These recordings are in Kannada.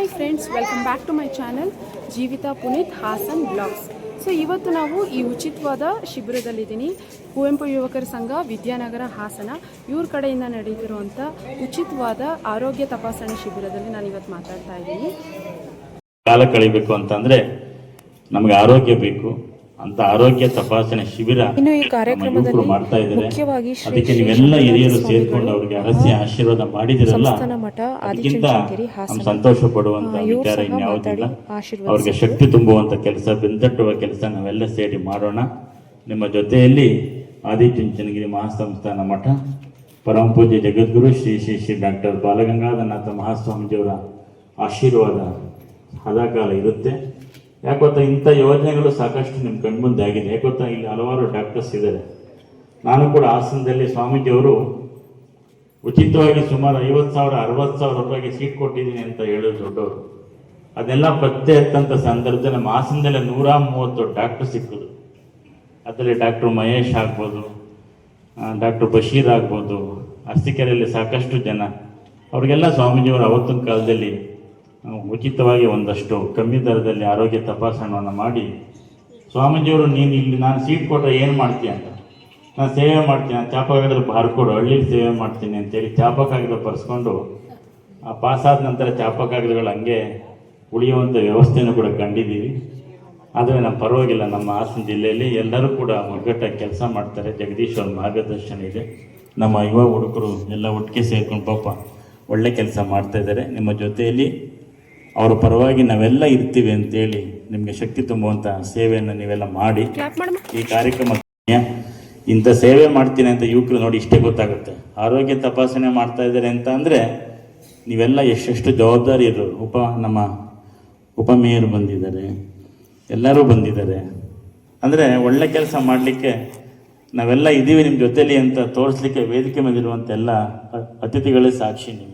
Hi friends welcome back to my channel Jeevitha Puneeth Hassan blogs so ಇವತ್ತು ನಾವು ಈ ಉಚಿತವಾದ ಶಿಬಿರದಲ್ಲಿದ್ದೀನಿ. ಕುವೆಂಪು ಯುವಕರ ಸಂಘ, ವಿದ್ಯಾನಗರ ಹಾಸನ, ಇವ್ರ ಕಡೆಯಿಂದ ನಡೀತಿರುವಂಥ ಉಚಿತವಾದ ಆರೋಗ್ಯ ತಪಾಸಣೆ ಶಿಬಿರದಲ್ಲಿ ನಾನು ಇವತ್ತು ಮಾತಾಡ್ತಾ ಇದ್ದೀನಿ. ಕಾಲ ಕಳಿಬೇಕು ಅಂತಂದರೆ ನಮಗೆ ಆರೋಗ್ಯ ಬೇಕು. ಅಂತ ಆರೋಗ್ಯ ತಪಾಸಣೆ ಶಿಬಿರ ಇನ್ನು ಈ ಕಾರ್ಯಕ್ರಮದಲ್ಲಿ ಮಾಡ್ತಾ ಇದ್ದಾರೆ. ಮುಖ್ಯವಾಗಿ ಅದಕ್ಕೆ ನೀವೆಲ್ಲ ಹಿರಿಯರು ಸೇರ್ಕೊಂಡು ಅವ್ರಿಗೆ ಅರಸಿ ಆಶೀರ್ವಾದ ಮಾಡಿದಿರಲ್ಲ ಅದಕ್ಕಿಂತ ಸಂತೋಷ ಪಡುವಂತ ವಿಚಾರ ಇನ್ಯಾವುದಿಲ್ಲ. ಅವ್ರಿಗೆ ಶಕ್ತಿ ತುಂಬುವಂತ ಕೆಲಸ ಬೆಂದಟ್ಟುವ ಕೆಲಸ ನಾವೆಲ್ಲ ಸೇರಿ ಮಾಡೋಣ. ನಿಮ್ಮ ಜೊತೆಯಲ್ಲಿ ಆದಿಚುಂಚನಗಿರಿ ಮಹಾಸಂಸ್ಥಾನ ಮಠ ಪರಮ ಪೂಜ್ಯ ಜಗದ್ಗುರು ಶ್ರೀ ಶ್ರೀ ಶ್ರೀ ಡಾಕ್ಟರ್ ಬಾಲಗಂಗಾಧರನಾಥ ಮಹಾಸ್ವಾಮೀಜಿಯವರ ಆಶೀರ್ವಾದ ಸದಾಕಾಲ ಇರುತ್ತೆ. ಯಾಕೆ ಗೊತ್ತಾ ಇಂಥ ಯೋಜನೆಗಳು ಸಾಕಷ್ಟು ನಿಮ್ಮ ಕಣ್ಮುಂದೆ ಆಗಿದೆ. ಯಾಕೆ ಗೊತ್ತಾ ಇಲ್ಲಿ ಹಲವಾರು ಡಾಕ್ಟರ್ಸ್ ಇದ್ದಾರೆ. ನಾನು ಕೂಡ ಹಾಸನದಲ್ಲಿ ಸ್ವಾಮೀಜಿಯವರು ಉಚಿತವಾಗಿ ಸುಮಾರು ಐವತ್ತು ಸಾವಿರ, ಅರವತ್ತು ಸಾವಿರ ರೂಪಾಯಿಗೆ ಸೀಟ್ ಕೊಟ್ಟಿದ್ದೀನಿ ಅಂತ ಹೇಳೋದು ದೊಡ್ಡವರು. ಅದೆಲ್ಲ ಪತ್ತೆ ಹತ್ತಂಥ ಸಂದರ್ಭದಲ್ಲಿ ನಮ್ಮ ನೂರ ಮೂವತ್ತು ಡಾಕ್ಟರ್ ಸಿಕ್ಕೋದು ಅದರಲ್ಲಿ ಡಾಕ್ಟರ್ ಮಹೇಶ್ ಆಗ್ಬೋದು ಡಾಕ್ಟರ್ ಬಶೀರ್ ಆಗ್ಬೋದು ಅಸ್ತಿಕೆರೆಯಲ್ಲಿ ಸಾಕಷ್ಟು ಜನ. ಅವ್ರಿಗೆಲ್ಲ ಸ್ವಾಮೀಜಿಯವರು ಅವತ್ತಿನ ಕಾಲದಲ್ಲಿ ಉಚಿತವಾಗಿ ಒಂದಷ್ಟು ಕಮ್ಮಿ ದರದಲ್ಲಿ ಆರೋಗ್ಯ ತಪಾಸಣೆಯನ್ನು ಮಾಡಿ, ಸ್ವಾಮೀಜಿಯವರು ನೀನು ಇಲ್ಲಿ ನಾನು ಸೀಟ್ ಕೊಟ್ಟರೆ ಏನು ಮಾಡ್ತೀಯ ಅಂತ. ನಾನು ಸೇವೆ ಮಾಡ್ತೀನಿ, ನಾನು ಚಾಪ ಕಾಗದಲ್ಲಿ ಬಾರ್ಕೊಡು, ಹಳ್ಳಿಲಿ ಸೇವೆ ಮಾಡ್ತೀನಿ ಅಂತೇಳಿ ಚಾಪಕಾಗಿದ್ರೆ ಕಾಗದ ಬರ್ಸ್ಕೊಂಡು, ಆ ಪಾಸಾದ ನಂತರ ಚಾಪಕಾಗಿದ್ರುಗಳು ಹಂಗೆ ಉಳಿಯುವಂಥ ವ್ಯವಸ್ಥೆಯನ್ನು ಕೂಡ ಕಂಡಿದ್ದೀವಿ. ಆದರೆ ನಮ್ಮ ಪರವಾಗಿಲ್ಲ, ನಮ್ಮ ಹಾಸನ ಜಿಲ್ಲೆಯಲ್ಲಿ ಎಲ್ಲರೂ ಕೂಡ ಒಗ್ಗಟ್ಟಾಗಿ ಕೆಲಸ ಮಾಡ್ತಾರೆ. ಜಗದೀಶ್ವರ ಮಾರ್ಗದರ್ಶನ ಇದೆ. ನಮ್ಮ ಯುವ ಹುಡುಗರು ಎಲ್ಲ ಒಟ್ಟಿಗೆ ಸೇರ್ಕೊಂಡು ಪಾಪ ಒಳ್ಳೆ ಕೆಲಸ ಮಾಡ್ತಾ ಇದ್ದಾರೆ. ನಿಮ್ಮ ಜೊತೆಯಲ್ಲಿ ಅವರ ಪರವಾಗಿ ನಾವೆಲ್ಲ ಇರ್ತೀವಿ ಅಂತೇಳಿ ನಿಮಗೆ ಶಕ್ತಿ ತುಂಬುವಂಥ ಸೇವೆಯನ್ನು ನೀವೆಲ್ಲ ಮಾಡಿ ಈ ಕಾರ್ಯಕ್ರಮ ಇಂಥ ಸೇವೆ ಮಾಡ್ತೀನಿ ಅಂತ ಯುವಕರು ನೋಡಿ ಇಷ್ಟೇ ಗೊತ್ತಾಗುತ್ತೆ. ಆರೋಗ್ಯ ತಪಾಸಣೆ ಮಾಡ್ತಾ ಇದ್ದಾರೆ ಅಂತ ಅಂದರೆ ನೀವೆಲ್ಲ ಎಷ್ಟೆಷ್ಟು ಜವಾಬ್ದಾರಿ ಇರೋರು ಉಪ ನಮ್ಮ ಉಪಮೇಯರ್ ಬಂದಿದ್ದಾರೆ. ಎಲ್ಲರೂ ಬಂದಿದ್ದಾರೆ. ಅಂದರೆ ಒಳ್ಳೆ ಕೆಲಸ ಮಾಡಲಿಕ್ಕೆ ನಾವೆಲ್ಲ ಇದ್ದೀವಿ ನಿಮ್ಮ ಜೊತೆಲಿ ಅಂತ ತೋರಿಸ್ಲಿಕ್ಕೆ ವೇದಿಕೆ ಮೇಲಿರುವಂಥ ಎಲ್ಲ ಅತಿಥಿಗಳೇ ಸಾಕ್ಷಿ ನಿಮಗೆ.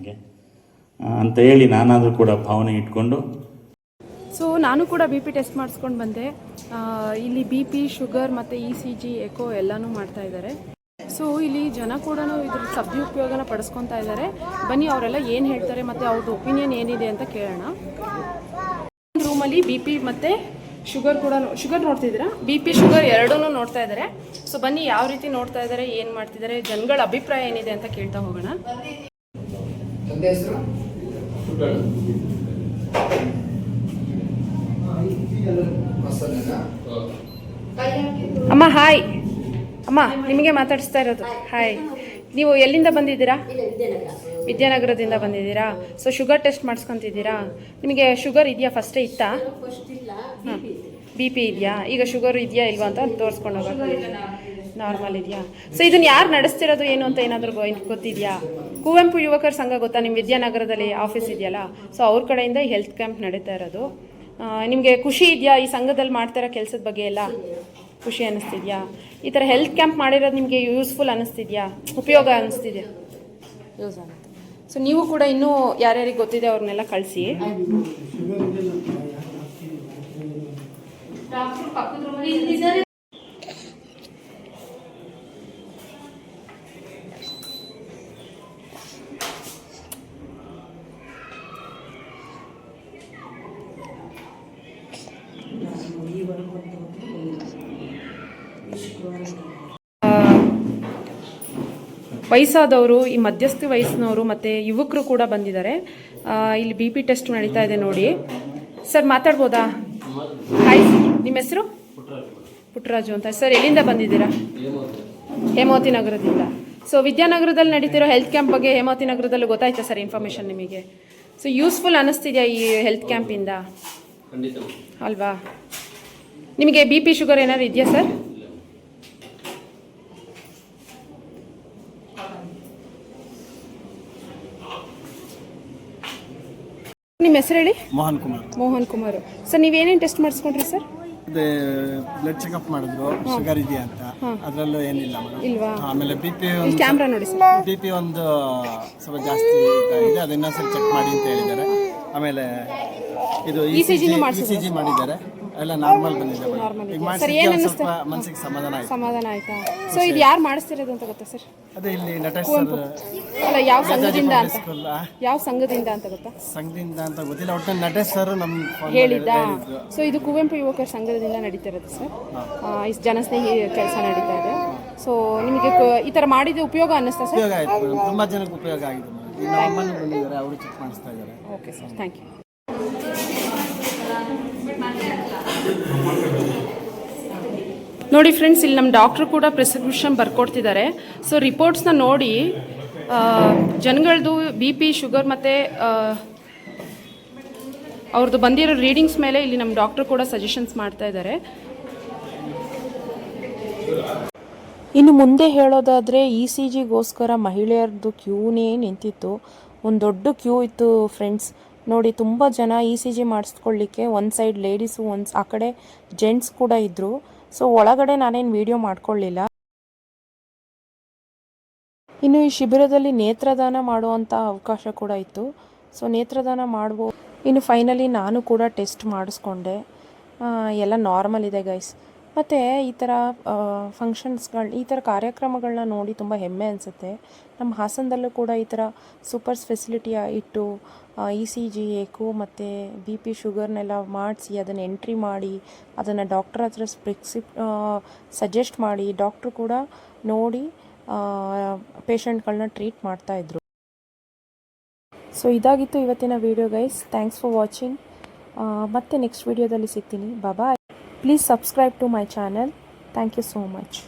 ಅಂತ ಹೇಳಿ ನಾನಾದರೂ ಕೂಡ ಭಾವನೆ ಇಟ್ಕೊಂಡು ಸೊ ನಾನು ಕೂಡ ಬಿ ಪಿ ಟೆಸ್ಟ್ ಮಾಡಿಸ್ಕೊಂಡು ಬಂದೆ. ಇಲ್ಲಿ ಬಿ ಪಿ ಶುಗರ್ ಮತ್ತು ಇ ಸಿ ಜಿ ಎಕೋ ಎಲ್ಲನೂ ಮಾಡ್ತಾ ಇದ್ದಾರೆ ಸೊ ಇಲ್ಲಿ ಜನ ಕೂಡ ಇದ್ರ ಸದುಪಯೋಗನ ಪಡಿಸ್ಕೊತಾ ಇದ್ದಾರೆ ಬನ್ನಿ, ಅವರೆಲ್ಲ ಏನು ಹೇಳ್ತಾರೆ ಮತ್ತು ಅವ್ರದ್ದು ಒಪಿನಿಯನ್ ಏನಿದೆ ಅಂತ ಕೇಳೋಣ. ರೂಮಲ್ಲಿ ಬಿ ಪಿ ಮತ್ತು ಶುಗರ್ ಕೂಡ ಶುಗರ್ ನೋಡ್ತಿದ್ದೀರಾ? ಬಿ ಪಿ ಶುಗರ್ ಎರಡೂ ನೋಡ್ತಾ ಇದ್ದಾರೆ ಸೊ ಬನ್ನಿ, ಯಾವ ರೀತಿ ನೋಡ್ತಾ ಇದ್ದಾರೆ ಏನು ಮಾಡ್ತಿದ್ದಾರೆ ಜನಗಳ ಅಭಿಪ್ರಾಯ ಏನಿದೆ ಅಂತ ಕೇಳ್ತಾ ಹೋಗೋಣ. ಹೆಸರು? ಅಮ್ಮ ಹಾಯ್. ಅಮ್ಮ ನಿಮಗೆ ಮಾತಾಡಿಸ್ತಾ ಇರೋದು. ಹಾಯ್. ನೀವು ಎಲ್ಲಿಂದ ಬಂದಿದ್ದೀರಾ? ವಿದ್ಯಾನಗರದಿಂದ ಬಂದಿದ್ದೀರಾ? ಸೊ ಶುಗರ್ ಟೆಸ್ಟ್ ಮಾಡಿಸ್ಕೊಂತಿದ್ದೀರಾ? ನಿಮಗೆ ಶುಗರ್ ಇದೆಯಾ ಫಸ್ಟೇ ಇತ್ತಾ? ಹಾಂ ಬಿ ಪಿ ಇದೆಯಾ? ಈಗ ಶುಗರ್ ಇದೆಯಾ ಇಲ್ವಾ ಅಂತ ತೋರಿಸ್ಕೊಂಡು ಹೋಗೋದು ನಾರ್ಮಲ್ ಇದೆಯಾ? ಸೊ ಇದನ್ನ ಯಾರು ನಡೆಸ್ತಿರೋದು ಏನು ಅಂತ ಏನಾದರೂ ಗೊತ್ತಿದೆಯಾ? ಕುವೆಂಪು ಯುವಕರ ಸಂಘ ಗೊತ್ತಾ? ನಿಮ್ಮ ವಿದ್ಯಾನಗರದಲ್ಲಿ ಆಫೀಸ್ ಇದೆಯಲ್ಲ? ಸೊ ಅವ್ರ ಕಡೆಯಿಂದ ಈ ಹೆಲ್ತ್ ಕ್ಯಾಂಪ್ ನಡೀತಾ ಇರೋದು. ನಿಮಗೆ ಖುಷಿ ಇದೆಯಾ ಈ ಸಂಘದಲ್ಲಿ ಮಾಡ್ತಾ ಇರೋ ಕೆಲಸದ ಬಗ್ಗೆ ಎಲ್ಲ? ಖುಷಿ ಅನ್ನಿಸ್ತಿದ್ಯಾ? ಈ ಥರ ಹೆಲ್ತ್ ಕ್ಯಾಂಪ್ ಮಾಡಿರೋದು ನಿಮಗೆ ಯೂಸ್ಫುಲ್ ಅನ್ನಿಸ್ತಿದ್ಯಾ? ಉಪಯೋಗ ಅನ್ನಿಸ್ತಿದ್ಯಾ? ಯೂಸ್ ಆಗುತ್ತೆ. ಸೊ ನೀವು ಕೂಡ ಇನ್ನೂ ಯಾರ್ಯಾರಿಗೆ ಗೊತ್ತಿದೆ ಅವ್ರನ್ನೆಲ್ಲ ಕಳಿಸಿ. ವಯಸ್ಸಾದವರು ಈ ಮಧ್ಯಸ್ಥ ವಯಸ್ಸಿನವರು ಮತ್ತು ಯುವಕರು ಕೂಡ ಬಂದಿದ್ದಾರೆ. ಇಲ್ಲಿ ಬಿ ಪಿ ಟೆಸ್ಟ್ ನಡೀತಾ ಇದೆ ನೋಡಿ. ಸರ್ ಮಾತಾಡ್ಬೋದಾ? ಹಾಯ್ ನಿಮ್ಮ ಹೆಸರು? ಪುಟ್ಟರಾಜು ಅಂತ. ಸರ್ ಎಲ್ಲಿಂದ ಬಂದಿದ್ದೀರಾ? ಹೇಮಾವತಿ ನಗರದಿಂದ. ಸೊ ವಿದ್ಯಾನಗರದಲ್ಲಿ ನಡೀತಿರೋ ಹೆಲ್ತ್ ಕ್ಯಾಂಪ್ ಬಗ್ಗೆ ಹೇಮಾವತಿ ನಗರದಲ್ಲೂ ಗೊತ್ತಾಯ್ತಾ ಸರ್ ಇನ್ಫಾರ್ಮೇಷನ್ ನಿಮಗೆ? ಸೊ ಯೂಸ್ಫುಲ್ ಅನ್ನಿಸ್ತಿದೆಯಾ ಈ ಹೆಲ್ತ್ ಕ್ಯಾಂಪಿಂದ ಅಲ್ವಾ? ನಿಮಗೆ ಬಿ ಪಿ ಶುಗರ್ ಏನಾದರೂ ಇದೆಯಾ ಸರ್? ನಿಮ್ಮ ಹೆಸರು ಹೇಳಿ? ಮೋಹನ್ ಕುಮಾರ್. ಮೋಹನ್ ಕುಮಾರ್. ಸರ್ ನೀವೇನೇನು ಟೆಸ್ಟ್ ಮಾಡಿಸ್ಕೊಂಡ್ರಿ ಸರ್? ಅದೇ ಬ್ಲಡ್ ಚೆಕಪ್ ಮಾಡಿದ್ರು. ಶುಗರ್ ಇದೆಯಾ ಅಂತ. ಅದರಲ್ಲೂ ಏನಿಲ್ಲ ಮೇಡಮ್. ಇಲ್ವಾ? ಆಮೇಲೆ ಬಿ ಪಿ ಇಲ್ಲಿ ಒಂದು ಕ್ಯಾಮ್ರಾ ನೋಡಿ ಸರ್. ಬಿ ಪಿ ಒಂದು ಸ್ವಲ್ಪ ಜಾಸ್ತಿ ಇದೆ. ಅದನ್ನ ಸ್ವಲ್ಪ ಚೆಕ್ ಮಾಡಿ ಅಂತ ಹೇಳಿದ್ದಾರೆ. ಆಮೇಲೆ ಇದು ಇ ಸಿ ಜಿ ECG ಎಲ್ಲ ನಾರ್ಮಲ್ ಬಂದಿದೆ ಈಗ ಸರ್, ಏನ್ ಒಂದ್ ಅನ್ನಿಸ್ತು? ಸ್ವಲ್ಪ ಮನಸ್ಸಿಗೆ ಸಮಾಧಾನ ಆಯ್ತು. ಸಮಾಧಾನ ಆಯ್ತಾ? ಸೊ ಇದು ಯಾರು ಮಾಡಿಸ್ತಿರೋದು ಅಂತ ಗೊತ್ತಾ ಸರ್? ಅದೇ ಇಲ್ಲಿ ನಟೇಶ್ ಸರ್ ಅಲ್ಲ ಯಾವ ಸಂಘದಿಂದ ಅಂತ? ಸ್ಕೂಲ್ ಯಾವ ಸಂಘದಿಂದ ಅಂತ ಗೊತ್ತಾ? ಸಂಘದಿಂದ ಅಂತ ಗೊತ್ತಿಲ್ಲ ಒಟ್ಟು ನಟೇಶ್ ಸರ್ ನಮ್ಮ ಮಾಡಿ ಹೇಳಿದ್ದ? ಸೊ ಇದು ಕುವೆಂಪು ಯುವಕರ ಸಂಘದಿಂದ ನಡೀತಿರೋದು ಸರ್. ಇಷ್ಟು ಜನಸ್ನೇಹಿ ಕೆಲಸ ನಡೀತಾ ಇದೆ. ಸೊ ನಿಮಗೆ ಕ- ಈ ಥರ ಮಾಡಿದ ಉಪಯೋಗ ಅನ್ನಿಸ್ತಾ ಸರ್? ಉಪಯೋಗ ಆಯ್ತು ಮೇಡಮ್. ತುಂಬಾ ಜನಕ್ಕೆ ಉಪಯೋಗ ಆಗಿದೆ ಮೇಡಮ್. ಈಗ ನಮ್ಮ ಅಮ್ಮನೂ ಬಂದಿದ್ದಾರೆ ಅವರು ಚೆಕ್ ಮಾಡಿಸ್ತಾ ಇದ್ದಾರೆ. ಓಕೆ ಸರ್ ಥ್ಯಾಂಕ್ ಯು ನೋಡಿ ಫ್ರೆಂಡ್ಸ್, ಇಲ್ಲಿ ನಮ್ಮ ಡಾಕ್ಟ್ರು ಕೂಡ ಪ್ರಿಸ್ಕ್ರಿಪ್ಷನ್ ಬರ್ಕೊಡ್ತಿದ್ದಾರೆ. ಸೊ ರಿಪೋರ್ಟ್ಸ್ನ ನೋಡಿ ಜನಗಳದು ಬಿ ಪಿ ಶುಗರ್ ಮತ್ತು ಅವ್ರದ್ದು ಬಂದಿರೋ ರೀಡಿಂಗ್ಸ್ ಮೇಲೆ ಇಲ್ಲಿ ನಮ್ಮ ಡಾಕ್ಟ್ರು ಕೂಡ ಸಜೆಷನ್ಸ್ ಮಾಡ್ತಾ ಇದ್ದಾರೆ. ಇನ್ನು ಮುಂದೆ ಹೇಳೋದಾದರೆ ಇ ಸಿ ಜಿಗೋಸ್ಕರ ಮಹಿಳೆಯರದ್ದು ಕ್ಯೂನೇ ನಿಂತಿತ್ತು. ಒಂದು ದೊಡ್ಡ ಕ್ಯೂ ಇತ್ತು ಫ್ರೆಂಡ್ಸ್ ನೋಡಿ, ತುಂಬ ಜನ ಇ ಸಿ ಜಿ ಮಾಡಿಸ್ಕೊಳ್ಳಿಕ್ಕೆ ಒಂದು ಸೈಡ್ ಲೇಡೀಸು, ಒಂದು ಆ ಕಡೆ ಜೆಂಟ್ಸ್ ಕೂಡ ಇದ್ದರು ಸೊ, ಒಳಗಡೆ ನಾನೇನು ವಿಡಿಯೋ ಮಾಡ್ಕೊಳ್ಳಿಲ್ಲ. ಇನ್ನು ಈ ಶಿಬಿರದಲ್ಲಿ ನೇತ್ರದಾನ ಮಾಡುವಂಥ ಅವಕಾಶ ಕೂಡ ಇತ್ತು. ಸೊ, ನೇತ್ರದಾನ ಮಾಡ್ಬೋದು ಇನ್ನು ಫೈನಲಿ ನಾನು ಕೂಡ ಟೆಸ್ಟ್ ಮಾಡಿಸ್ಕೊಂಡೆ. ಎಲ್ಲ ನಾರ್ಮಲ್ ಇದೆ ಗೈಸ್ ಮತ್ತು ಈ ಥರ ಫಂಕ್ಷನ್ಸ್ಗಳು ಈ ಥರ ಕಾರ್ಯಕ್ರಮಗಳನ್ನ ನೋಡಿ ತುಂಬ ಹೆಮ್ಮೆ ಅನಿಸುತ್ತೆ. ನಮ್ಮ ಹಾಸನದಲ್ಲೂ ಕೂಡ ಈ ಥರ ಸೂಪರ್ಸ್ ಫೆಸಿಲಿಟಿ ಇಟ್ಟು ಇ ಸಿ ಜಿ ಏಕು ಮತ್ತು ಬಿ ಪಿ ಶುಗರ್ನೆಲ್ಲ ಮಾಡಿಸಿ, ಅದನ್ನು ಎಂಟ್ರಿ ಮಾಡಿ, ಅದನ್ನು ಡಾಕ್ಟ್ರ್ ಹತ್ರ ಪ್ರಿಕ್ಸಿಪ್ ಸಜೆಸ್ಟ್ ಮಾಡಿ ಡಾಕ್ಟ್ರು ಕೂಡ ನೋಡಿ ಪೇಷಂಟ್ಗಳನ್ನ ಟ್ರೀಟ್ ಮಾಡ್ತಾಯಿದ್ರು ಸೊ ಇದಾಗಿತ್ತು ಇವತ್ತಿನ video guys thanks for watching ಮತ್ತೆ ನೆಕ್ಸ್ಟ್ ವೀಡಿಯೋದಲ್ಲಿ ಸಿಗ್ತೀನಿ. ಬಾಬಾ Please subscribe to my channel. Thank you so much.